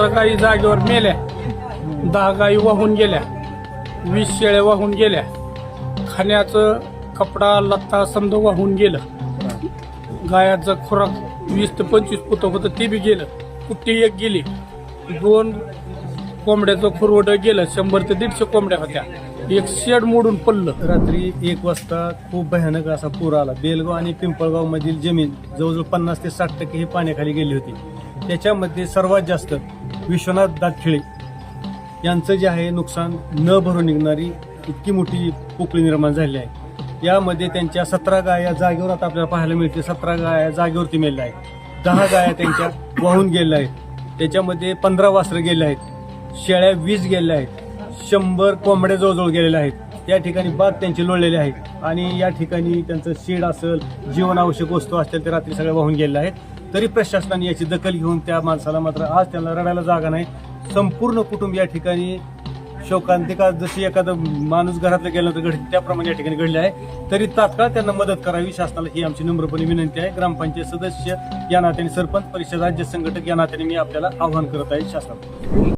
सतरा गायी जागेवर मेल्या. दहा गायी वाहून गेल्या. वीस शेळ्या वाहून गेल्या. खाण्याचं कपडा लत्ता समजा वाहून गेलं. गायाचं खुराक वीस ते पंचवीस पुतं होतं ते बी गेलं. कुट्टी एक गेली? दोन कोंबड्याचं खुरवडं गेलं. शंभर ते दीडशे कोंबड्या होत्या. एक शेड मोडून पडलं. रात्री एक वाजता खूप भयानक असा पूर आला. बेलगाव आणि पिंपळगाव मधील जमीन जवळजवळ पन्नास ते साठ टक्के ही पाण्याखाली गेली होती. त्याच्यामध्ये सर्वात जास्त विश्वनाथ दातखिळे यांचं जे आहे नुकसान न भरून निघणारी इतकी मोठी पोकळी निर्माण झाली आहे. यामध्ये त्यांच्या सतरा गाया जागेवर आता आपल्याला पाहायला मिळते सतरा गाया जागेवरती मेल्या आहेत. दहा गाया त्यांच्या वाहून गेल्या आहेत. त्याच्यामध्ये पंधरा वासरं गेले आहेत. शेळ्या वीस गेल्या आहेत. शंभर कोंबड्या जवळजवळ गेलेल्या आहेत. या ठिकाणी बाग त्यांचे लोळलेले आहेत आणि या ठिकाणी त्यांचं शेड असेल जीवनावश्यक वस्तू असतील ते रात्री सगळ्या वाहून गेलेल्या आहेत. तरी प्रशासनाने याची दखल घेऊन त्या माणसाला मात्र आज त्यांना रडायला जागा नाही. संपूर्ण कुटुंब या ठिकाणी शोकांतिका जशी एखादं माणूस घरातलं गेलं तर घड त्याप्रमाणे या ठिकाणी घडले आहे. तरी तात्काळ त्यांना मदत करावी शासनाला ही आमची नम्रपणे विनंती आहे. ग्रामपंचायत सदस्य या नात्याने सरपंच परिषद राज्य संघटक या नात्याने मी आपल्याला आवाहन करत आहे शासनाला.